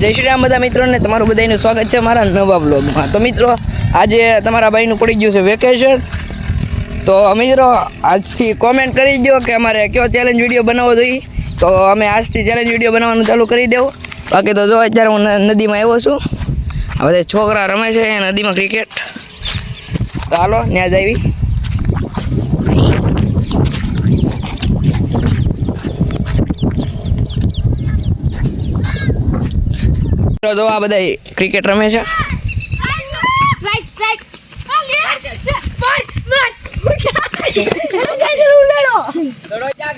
જય શ્રી રામ બધા મિત્રોને. તમારું બધાનું સ્વાગત છે મારા નવા બ્લોગમાં તો મિત્રો, આજે તમારા ભાઈનું પડી ગયું છે વેકેશન તો મિત્રો, આજથી કોમેન્ટ કરી દો કે અમારે કયો ચેલેન્જ વીડિયો બનાવવો જોઈએ. તો અમે આજથી ચેલેન્જ વીડિયો બનાવવાનું ચાલુ કરી દેવું. બાકી તો જો અત્યારે હું નદીમાં આવ્યો છું. હવે છોકરા રમે છે નદીમાં ક્રિકેટ તો હાલો ત્યાં જ આવી. જો આ બધા ક્રિકેટ રમે છે.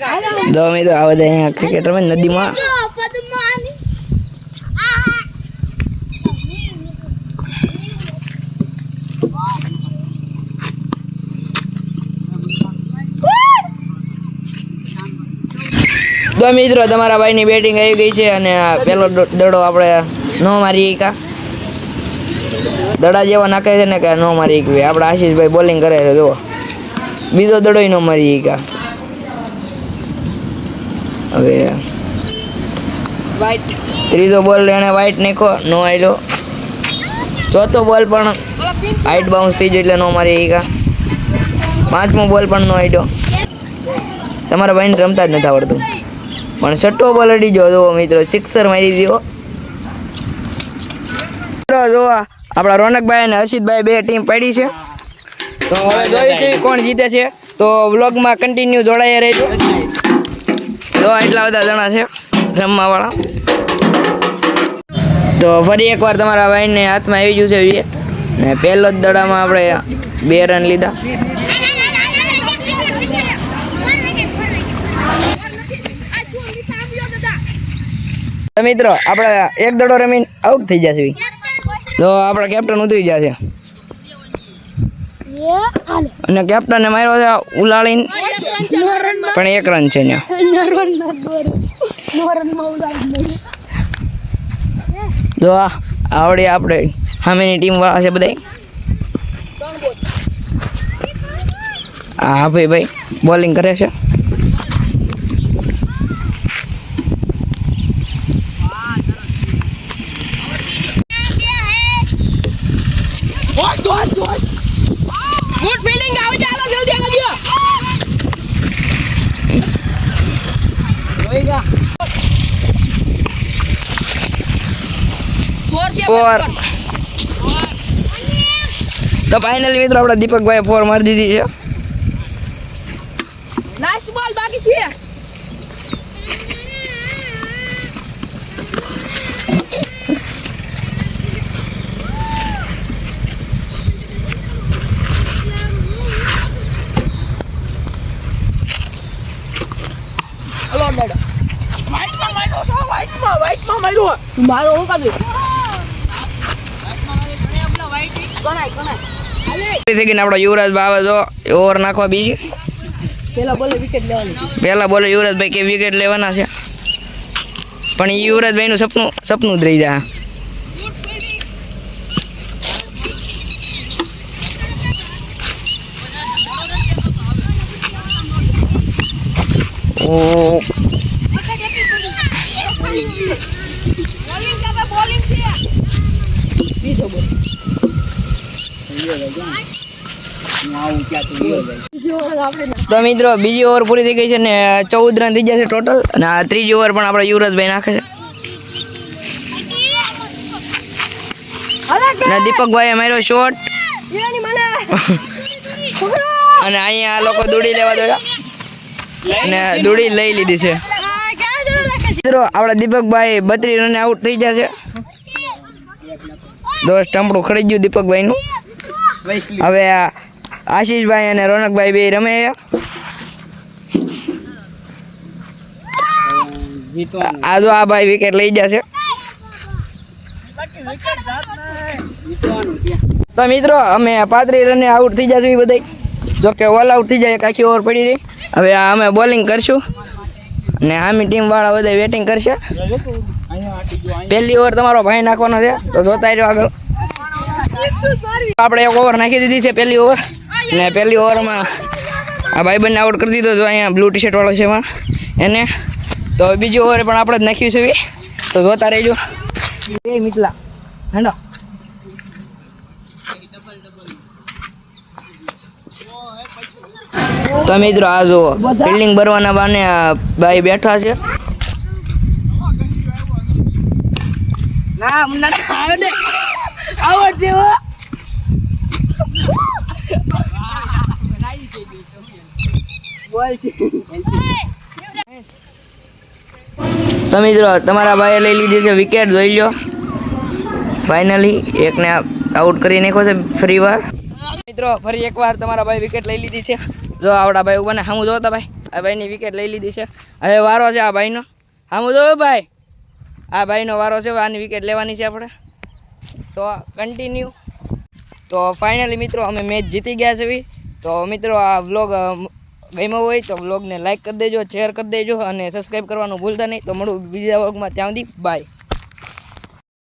આ બધા અહીંયા ક્રિકેટ રમે નદીમાં. તો મિત્રો તમારા ભાઈની બેટિંગ આવી ગઈ છે અને આ પેલો દડો આપણે ન મારી કા દડા જેવા નાખે છે ને કે નો મારી ગઈ આપણે આશીષભાઈ બોલિંગ કરે છે જુઓ. બીજો દડોય ન મારી ઈકા હવે વાઈટ ત્રીજો બોલ એને વાઈટ નાખ્યો નો આવ્યો ચોથો બોલ પણ હાઈટ બાઉન્સ થઈ ગયો એટલે નો મારી કા પાંચમો બોલ પણ નો આવ્યો તમારા ભાઈને રમતા જ નથી આવડતું. પણ છઠ્ઠો બોલ અડી ગયો જુઓ મિત્રો સિક્સર મારી દીધો મિત્રો જો આપણા રોનકભાઈ અને હર્ષિતભાઈ બે ટીમ પડી છે. તો હવે જોયું છે કોણ જીતે છે. તો વ્લોગમાં કન્ટિન્યુ જોડાયા રહેજો. જો એટલા બધા જણા છે રમવા વાળા તો ફરી એકવાર તમારા ભાઈને હાથમાં આવી ગયું છે ને પહેલો જ દડામાં આપણે બે રન લીધા. તો મિત્રો આપણે એક દડો રમીને આઉટ થઈ જશે તો આપણા કેપ્ટન ઉતરી જશે અને કેપ્ટને માર્યો છે ઉલાળીને. પણ એક રન છે ને જો આ આવડે આપણે સામેની ટીમ વાળા છે બધા હા ભાઈ ભાઈ બોલિંગ કરે છે. ફોર તો ફાઇનલી મિત્રો આપણા દીપકભાઈ ફોર મારી દીધી છે. લાસ્ટ બોલ બાકી છે. મારો હું વાઈટમાં માર્યો છો વાઈટમાં વાઈટમાં માર્યો મારો હું કાઢી કણાય કણાય થઈ ગઈને આપણા યુવરાજ બાવે જો ઓવર નાખવા બીજી. પેલા બોલે વિકેટ લેવાની. પહેલા બોલે યુવરાજભાઈ કે વિકેટ લેવાના છે. પણ યુવરાજભાઈનું સપનું સપનું જ રહી જાય. ઓ. બોલિંગ છે. બીજો બોલ. તો મિત્રો, બીજી ઓવર પૂરી થઈ ગઈ છે ને ચૌદ રન થઈ જશે ટોટલ અને આ ત્રીજી ઓવર પણ આપણા યુવરાજભાઈ નાખે છે. દીપકભાઈએ માર્યો શોટ અને અહીંયા આ લોકો દોડી લેવા દોડ્યા. અને દોડી લઈ લીધી છે. મિત્રો, આપણા દીપકભાઈ બત્રીસ રને આઉટ થઈ જશે દોસ્ત ટંપડું ખડી ગયું દીપકભાઈનું. હવે આ આશીષભાઈ અને રોનકભાઈ બે રમે આજો આ જો આ ભાઈ વિકેટ લઈ જશે તો મિત્રો અમે પાંત્રીસ રને આઉટ થઈ જશું એ બધા જો કે ઓલ આઉટ થઈ જાય એક આખી ઓવર પડી રહી. હવે આ અમે બોલિંગ કરશું. ને આમી ટીમ વાળા બધા બેટિંગ કરશે. પહેલી ઓવર તમારો ભાઈ નાખવાનો છે. તો જોતા રહ્યો આગળ. આપણે એક ઓવર નાખી દીધી છે પહેલી ઓવર ને પહેલી ઓવરમાં આ ભાઈબંધને આઉટ કરી દીધો જો અહીંયા બ્લુ ટી શર્ટ વાળો છે એમાં. એને. તો બીજી ઓવર પણ આપણે જ નાખ્યું છે તો જોતા રહેજો. બે મિથલા હેડો. તો મિત્રો આ જુઓ બિલ્ડિંગ ભરવાના બાને આ ભાઈ બેઠા છે. ના મને આવડે આવડશે હો તો મિત્રો, તમારા ભાઈએ લઈ લીધી છે વિકેટ જોઈ લો. ફાઇનલી એકને આઉટ કરી નાખ્યો છે ફરી વાર. મિત્રો, ફરી એકવાર તમારા ભાઈ વિકેટ લઈ લીધી છે. જો આવડા ભાઈ ઊભા ને જોતા ભાઈ. આ ભાઈની વિકેટ લઈ લીધી છે. હવે વારો છે આ ભાઈનો. સામું જોયો ભાઈ? આ ભાઈનો વારો છે, આની વિકેટ લેવાની છે આપણે. તો કન્ટિન્યુ તો ફાઇનલી મિત્રો, અમે મેચ જીતી ગયા છે તો મિત્રો, આ વ્લોગ ગમ્યો હોય તો વ્લોગને લાઇક કરી દેજો શેર કરી દેજો અને સબસ્ક્રાઈબ કરવાનું ભૂલતા નહીં. તો મળું બીજા વ્લોગમાં ત્યાં સુધી બાય